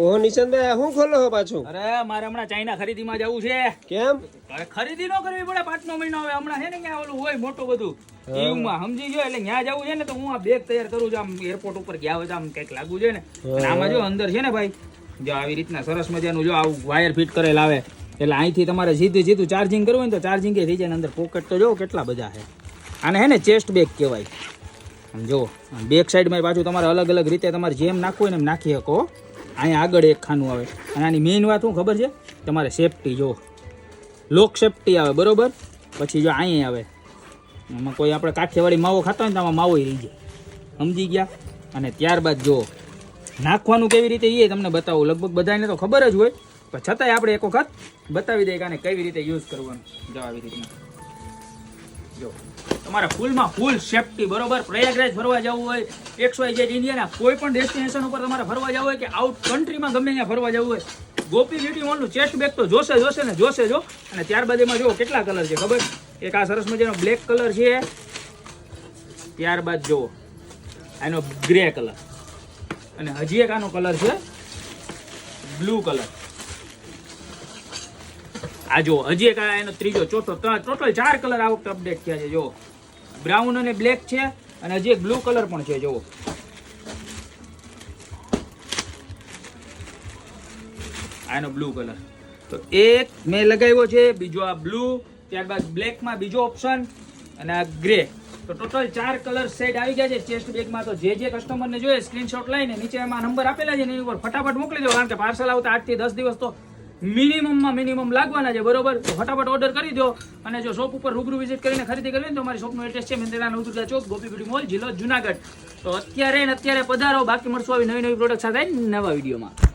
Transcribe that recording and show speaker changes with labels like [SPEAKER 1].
[SPEAKER 1] ઓહો નિશાંતભાઈ હું ખોલો હો પાછું?
[SPEAKER 2] અરે મારે હમણાં ચાઇના ખરીદીમાં જવું છે.
[SPEAKER 1] કેમ?
[SPEAKER 2] ખરીદી ન કરવી પડે પાંચમો મહિનો હવે હમણાં છે ને ક્યાં ઓલું હોય મોટું બધું. ઈવમાં સમજી ગયો? એટલે ત્યાં જવું છે ને તો હું આ બેગ તૈયાર કરું છું. આમ એરપોર્ટ ઉપર ગયા હોય તો આમ કંઈક લાગુ છે ને. આમાં જો અંદર છે ને ભાઈ જો આવી રીતના સરસ મજાનું જો આવું વાયર ફિટ કરેલ આવે. એટલે અહીંથી તમારે સીધું સીધું ચાર્જિંગ કરવું હોય ને તો ચાર્જિંગ થઈ જાય. ને અંદર પોકેટ તો જો કેટલા બધા છે. આને હે ને ચેસ્ટ બેગ કહેવાય. જો બેક સાઈડમાં પાછું તમારે અલગ અલગ રીતે તમારે જેમ નાખવું હોય ને એમ નાખી શકો અહીંયા આગળ એક ખાનું આવે. અને આની મેઇન વાત શું ખબર છે? તમારે સેફટી જો લોક સેફટી આવે, બરોબર? પછી જો અહીંયા આવે. એમાં કોઈ આપણે કાઠિયાવાડી માવો ખાતા હોય ને આમાં માવો રહી જાય. સમજી ગયા? અને ત્યારબાદ જો નાખવાનું કેવી રીતે એ તમને બતાવું. લગભગ બધાને તો ખબર જ હોય. પણ છતાંય આપણે એક વખત બતાવી દઈએ કે આને કેવી રીતે યુઝ કરવાનું. જો આવી રીતના. જો, તમારે ફૂલમાં ફૂલ સેફટી બરોબર? પ્રયાગરાજ ફરવા જવું હોય એક્સ વાય જેડ ઇન્ડિયાના કોઈ પણ ડેસ્ટિનેશન ઉપર તમારે ફરવા જવું હોય કે આઉટ કન્ટ્રીમાં ગમે ત્યાં ફરવા જવું હોય, ગોપી બ્યુટી મોલનું ચેસ્ટ બેગ તો જોશે જોશે ને, જોશે જો. અને ત્યારબાદ એમાં જો કેટલા કલર છે, ખબર? એક આ સરસ મજાનો બ્લેક કલર છે. ત્યારબાદ જુઓ, આનો ગ્રે કલર અને હજી એક આનો કલર છે બ્લુ કલર આ જો હજી એક એનો ત્રીજો, ચોથો ટોટલ ચાર કલર આ વખતે અપડેટ થયા છે જો બ્રાઉન અને બ્લેક છે, અને હજી એક બ્લુ કલર પણ છે જો આનો બ્લુ કલર તો એક મેં લગાવ્યો છે, બીજો આ બ્લુ ત્યારબાદ બ્લેકમાં બીજો ઓપ્શન અને આ ગ્રે તો ટોટલ ચાર કલર સેટ આવી ગયા છે ચેસ્ટ બેગમાં તો જે જે કસ્ટમરને જોઈએ સ્ક્રીનશોટ લઈને નીચે એમાં નંબર આપેલા છે, એની ઉપર ફટાફટ મોકલી દો, કારણ કે પાર્સલ આવતા આઠથી દસ દિવસ તો મિનિમમમાં મિનિમમ લાગવાના છે, બરોબર? ફટાફટ ઓર્ડર કરી દો અને જો શોપ ઉપર રૂબરૂ વિઝિટ કરીને ખરીદી કરવી તો અમારી શોપનું એડ્રેસ છે મેંદરા નવદુર્ગા ચોક, ગોપી બ્યુટી મોલ જિલ્લો જુનાગઢ. તો અત્યારે અત્યારે પધારો. બાકી મળશું આવી નવી નવી પ્રોડક્ટ સાથે નવા વિડીયોમાં.